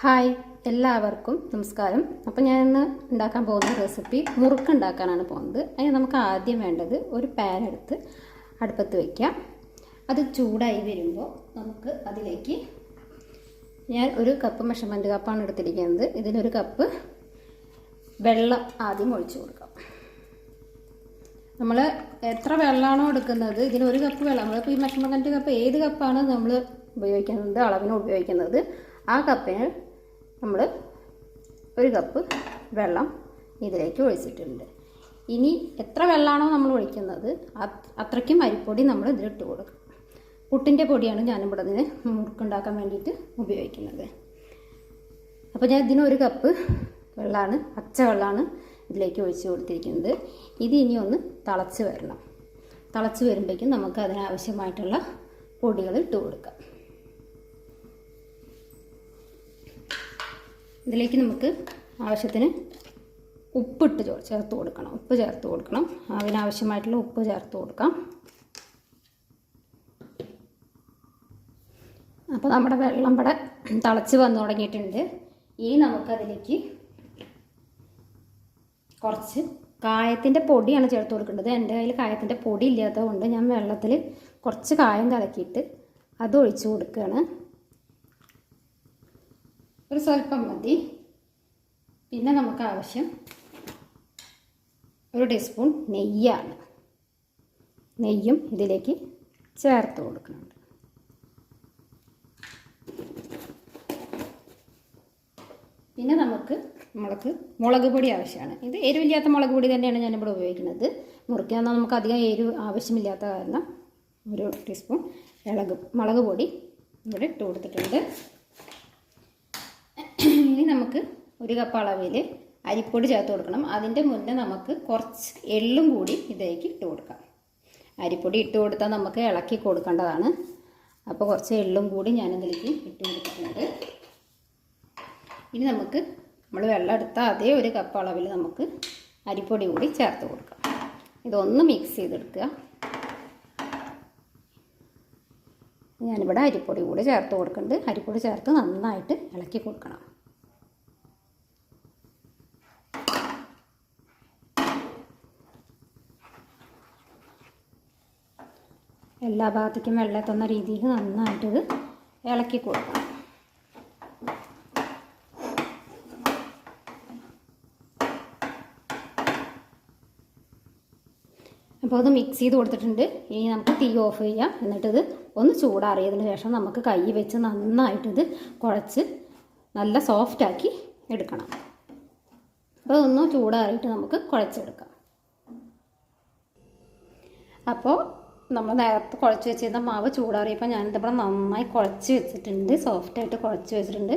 Hi എല്ലാവർക്കും നമസ്കാരം. അപ്പം ഞാൻ ഇന്ന് ഉണ്ടാക്കാൻ പോകുന്ന റെസിപ്പി മുറുക്ക് ഉണ്ടാക്കാനാണ് പോകുന്നത്. അതിന് നമുക്ക് ആദ്യം വേണ്ടത് ഒരു പാൻ എടുത്ത് അടുപ്പത്ത് വയ്ക്കാം അത് ചൂടായി വരുമ്പോൾ നമുക്ക് അതിലേക്ക് ഞാൻ ഒരു കപ്പ് മെഷർമെന്റ് കപ്പാണ് എടുത്തിരിക്കുന്നത്. ഇതിനൊരു കപ്പ് വെള്ളം ആദ്യം ഒഴിച്ചു കൊടുക്കാം. നമ്മൾ എത്ര വെള്ളമാണോ എടുക്കുന്നത് ഇതിന് ഒരു കപ്പ് വെള്ളം. നമ്മളിപ്പോൾ ഈ മെഷർമെന്റ് കപ്പ് ഏത് കപ്പാണ് നമ്മൾ ഉപയോഗിക്കുന്നത് അളവിന് ഉപയോഗിക്കുന്നത്? ആ കപ്പിന് നമ്മൾ ഒരു കപ്പ് വെള്ളം ഇതിലേക്ക് ഒഴിച്ചിട്ടുണ്ട്. ഇനി എത്ര വെള്ളമാണോ നമ്മൾ ഒഴിക്കുന്നത് അത് അത്രയ്ക്കും അരിപ്പൊടി നമ്മൾ ഇതിലിട്ട് കൊടുക്കും. പുട്ടിന്റെ പൊടിയാണ് ഞാനിവിടെ ഇതിന് മുറുക്കുണ്ടാക്കാൻ വേണ്ടിയിട്ട് ഉപയോഗിക്കുന്നത്. അപ്പോൾ ഞാൻ ഇതിനൊരു കപ്പ് വെള്ളമാണ് പച്ച വെള്ളമാണ് ഇതിലേക്ക് ഒഴിച്ച് കൊടുത്തിരിക്കുന്നത്. ഇത് ഇനി ഒന്ന് തിളച്ച് വരണം. തിളച്ച് വരുമ്പോഴേക്കും നമുക്ക് അതിനാവശ്യമായിട്ടുള്ള പൊടികൾ ഇട്ട് കൊടുക്കാം. ഇതിലേക്ക് നമുക്ക് ആവശ്യത്തിന് ഉപ്പിട്ട് ചേർത്ത് കൊടുക്കണം. ഉപ്പ് ചേർത്ത് കൊടുക്കണം. അതിനാവശ്യമായിട്ടുള്ള ഉപ്പ് ചേർത്ത് കൊടുക്കാം. അപ്പോൾ നമ്മുടെ വെള്ളം ഇവിടെ തിളച്ച് വന്നു തുടങ്ങിയിട്ടുണ്ട്. ഇനി നമുക്കതിലേക്ക് കുറച്ച് കായത്തിന്റെ പൊടിയാണ് ചേർത്ത് കൊടുക്കേണ്ടത്. എന്റെ കയ്യിൽ കായത്തിന്റെ പൊടി ഇല്ലാത്തത് കൊണ്ട് ഞാൻ വെള്ളത്തിൽ കുറച്ച് കായം കലക്കിയിട്ട് അത് ഒഴിച്ച് കൊടുക്കുകയാണ്. ഒരു സ്വല്പം മതി. പിന്നെ നമുക്ക് ആവശ്യം ഒരു ടീസ്പൂൺ നെയ്യാണ്. നെയ്യും ഇതിലേക്ക് ചേർത്ത് കൊടുക്കുന്നുണ്ട്. പിന്നെ നമുക്ക് മുളക് മുളക് പൊടി ആവശ്യമാണ്. ഇത് എരിവില്ലാത്ത മുളക് പൊടി തന്നെയാണ് ഞാനിവിടെ ഉപയോഗിക്കുന്നത്. മുറിക്കാൻ നമുക്ക് അധികം എരിവ് ആവശ്യമില്ലാത്ത കാരണം ഒരു ടീസ്പൂൺ ഇളക്. മുളക് പൊടി ഇവിടെ ഇട്ട് കൊടുത്തിട്ടുണ്ട്. ഇനി നമുക്ക് ഒരു കപ്പ് അളവിൽ അരിപ്പൊടി ചേർത്ത് കൊടുക്കണം. അതിന്റെ മുന്നേ നമുക്ക് കുറച്ച് എള്ളും കൂടി ഇതിലേക്ക് ഇട്ട് കൊടുക്കാം. അരിപ്പൊടി ഇട്ട് കൊടുത്താൽ നമുക്ക് ഇളക്കി കൊടുക്കേണ്ടതാണ്. അപ്പോൾ കുറച്ച് എള്ളും കൂടി ഞാൻ ഇതിലേക്ക് ഇട്ട് കൊടുത്തിട്ടുണ്ട്. ഇനി നമുക്ക് നമ്മൾ വെള്ളം എടുത്ത അതേ ഒരു കപ്പ് അളവിൽ നമുക്ക് അരിപ്പൊടി കൂടി ചേർത്ത് കൊടുക്കാം. ഇതൊന്ന് മിക്സ് ചെയ്തെടുക്കുക. ഞാനിവിടെ അരിപ്പൊടി കൂടി ചേർത്ത് കൊടുക്കുന്നുണ്ട്. അരിപ്പൊടി ചേർത്ത് നന്നായിട്ട് ഇളക്കി കൊടുക്കണം. എല്ലാ ഭാഗത്തേക്കും വെള്ളം എത്തുന്ന രീതിയിൽ നന്നായിട്ട് ഇത് ഇളക്കി കൊടുക്കാം അപ്പോൾ അത് മിക്സ് ചെയ്ത് കൊടുത്തിട്ടുണ്ട്. ഇനി നമുക്ക് തീ ഓഫ് ചെയ്യാം. എന്നിട്ടിത് ഒന്ന് ചൂടാറിയതിന് ശേഷം നമുക്ക് കൈ വെച്ച് നന്നായിട്ടിത് കുഴച്ച് നല്ല സോഫ്റ്റാക്കി എടുക്കണം. അപ്പോൾ ഒന്ന് ചൂടാറിയിട്ട് നമുക്ക് കുഴച്ചെടുക്കാം. അപ്പോൾ നമ്മൾ നേരത്തെ കുഴച്ച് വെച്ചിരുന്ന മാവ് ചൂടാറിയപ്പോൾ ഞാനിതിവിടെ നന്നായി കുഴച്ച് വെച്ചിട്ടുണ്ട്. സോഫ്റ്റായിട്ട് കുഴച്ച് വെച്ചിട്ടുണ്ട്.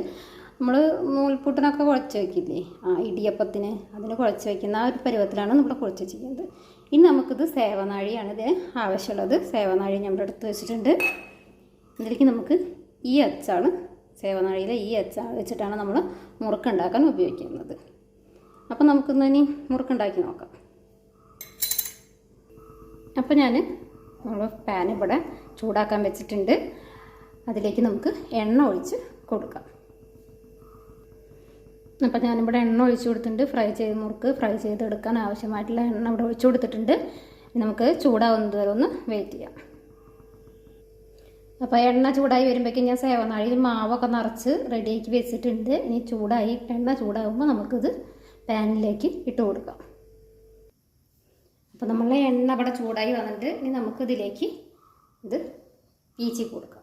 നമ്മൾ നൂൽപുട്ടിനൊക്കെ കുഴച്ച് വയ്ക്കില്ലേ ആ ഇടിയപ്പത്തിന് അതിന് കുഴച്ച് വയ്ക്കുന്ന ആ ഒരു പരുവത്തിലാണ് നമ്മൾ കുഴച്ച് വെച്ചിരിക്കുന്നത്. ഇനി നമുക്കിത് സേവനാഴിയാണ് ഇതിന് ആവശ്യമുള്ളത്. സേവനാഴി നമ്മൾ എടുത്ത് വെച്ചിട്ടുണ്ട്. ഇതിലേക്ക് നമുക്ക് ഈ അച്ചാണ് സേവനാഴിയിലെ ഈ അച്ചാണ് വെച്ചിട്ടാണ് നമ്മൾ മുറുക്കുണ്ടാക്കാൻ ഉപയോഗിക്കുന്നത്. അപ്പോൾ നമുക്കിന്ന് ഇനി മുറുക്കുണ്ടാക്കി നോക്കാം. അപ്പോൾ ഞാൻ നമ്മൾ പാൻ ഇവിടെ ചൂടാക്കാൻ വെച്ചിട്ടുണ്ട്. അതിലേക്ക് നമുക്ക് എണ്ണ ഒഴിച്ച് കൊടുക്കാം. അപ്പോൾ ഞാനിവിടെ എണ്ണ ഒഴിച്ചു കൊടുത്തിട്ടുണ്ട്. ഫ്രൈ ചെയ്ത് മുറുക്ക് ഫ്രൈ ചെയ്തെടുക്കാൻ ആവശ്യമായിട്ടുള്ള എണ്ണ ഇവിടെ ഒഴിച്ചു കൊടുത്തിട്ടുണ്ട്. നമുക്ക് ചൂടാവുന്നത് വരെ ഒന്ന് വെയിറ്റ് ചെയ്യാം. അപ്പോൾ എണ്ണ ചൂടായി വരുമ്പോഴേക്കും ഞാൻ സേവനാഴിയിൽ മാവൊക്കെ നിറച്ച് റെഡിയാക്കി വെച്ചിട്ടുണ്ട്. ഇനി ചൂടായി എണ്ണ ചൂടാകുമ്പോൾ നമുക്കിത് പാനിലേക്ക് ഇട്ട് കൊടുക്കാം. അപ്പോൾ നമ്മളെ എണ്ണ അവിടെ ചൂടായി വന്നിട്ട് ഇനി നമുക്കിതിലേക്ക് ഇത് ഈച്ചി കൊടുക്കാം.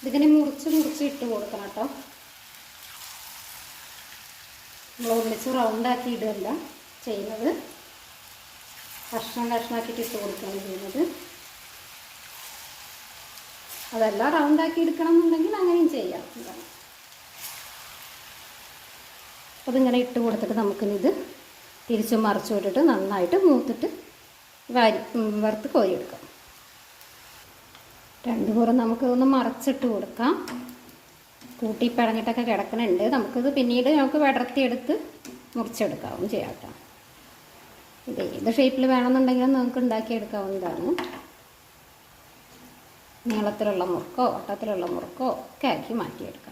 ഇതിങ്ങനെ മുറിച്ച് മുറിച്ച് ഇട്ട് കൊടുക്കണം കേട്ടോ. നമ്മൾ ഒന്നിച്ച് റൗണ്ടാക്കി ഇടുകയല്ല ചെയ്യുന്നത്. കഷ്ണം കഷ്ണമാക്കിയിട്ട് ഇട്ട് കൊടുക്കുകയാണ് ചെയ്യുന്നത്. അതല്ല റൗണ്ടാക്കി എടുക്കണം എന്നുണ്ടെങ്കിൽ അങ്ങനെയും ചെയ്യാം. അപ്പോൾ ഇതിങ്ങനെ ഇട്ട് കൊടുത്തിട്ട് നമുക്കിനിത് തിരിച്ചും മറിച്ചു വിട്ടിട്ട് നന്നായിട്ട് മൂത്തിട്ട് വാരി വറുത്ത് കോരിയെടുക്കാം. രണ്ട് കൂറം നമുക്ക് ഒന്ന് മറച്ചിട്ട് കൊടുക്കാം. കൂട്ടി പിടഞ്ഞിട്ടൊക്കെ കിടക്കണുണ്ട്. നമുക്കിത് പിന്നീട് നമുക്ക് വിടർത്തിയെടുത്ത് മുറിച്ചെടുക്കാവും ചെയ്യാം ഇത് ഏത് ഷേപ്പിൽ വേണമെന്നുണ്ടെങ്കിലും നമുക്ക് ഉണ്ടാക്കിയെടുക്കാവുന്നതാണ്. നീളത്തിലുള്ള മുറുക്കോ വട്ടത്തിലുള്ള മുറുക്കോ ഒക്കെ ആക്കി മാറ്റിയെടുക്കാം.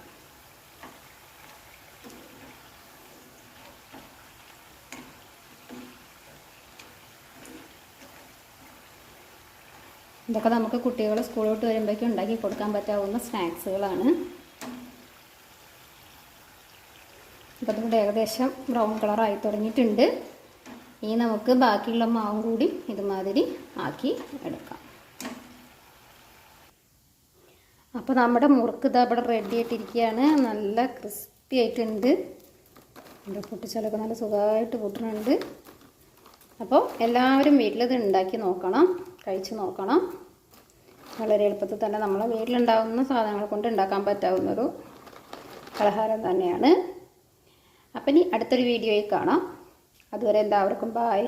ഇതൊക്കെ നമുക്ക് കുട്ടികൾ സ്കൂളിലോട്ട് വരുമ്പോഴേക്കും ഉണ്ടാക്കി കൊടുക്കാൻ പറ്റാവുന്ന സ്നാക്സുകളാണ് അപ്പോൾ അതുകൊണ്ട് ഏകദേശം ബ്രൗൺ കളറായി തുടങ്ങിയിട്ടുണ്ട്. ഇനി നമുക്ക് ബാക്കിയുള്ള മാവും കൂടി ഇതുമാതിരി ആക്കി എടുക്കാം. അപ്പോൾ നമ്മുടെ മുറുക്ക് ഇതാ ഇവിടെ റെഡി ആയിട്ടിരിക്കുകയാണ്. നല്ല ക്രിസ്പി ആയിട്ടുണ്ട്. എന്റെ പൊട്ടിച്ചാലൊക്കെ നല്ല സുഖമായിട്ട് പൊട്ടുന്നുണ്ട്. അപ്പോൾ എല്ലാവരും വീട്ടിലിത് ഉണ്ടാക്കി നോക്കണം. കഴിച്ച് നോക്കണം. വളരെ എളുപ്പത്തിൽ തന്നെ നമ്മൾ വീട്ടിലുണ്ടാകുന്ന സാധനങ്ങൾ കൊണ്ട് ഉണ്ടാക്കാൻ പറ്റാവുന്നൊരു പലഹാരം തന്നെയാണ്. അപ്പം ഇനി അടുത്തൊരു വീഡിയോയിൽ കാണാം. അതുവരെ എല്ലാവർക്കും ബായ്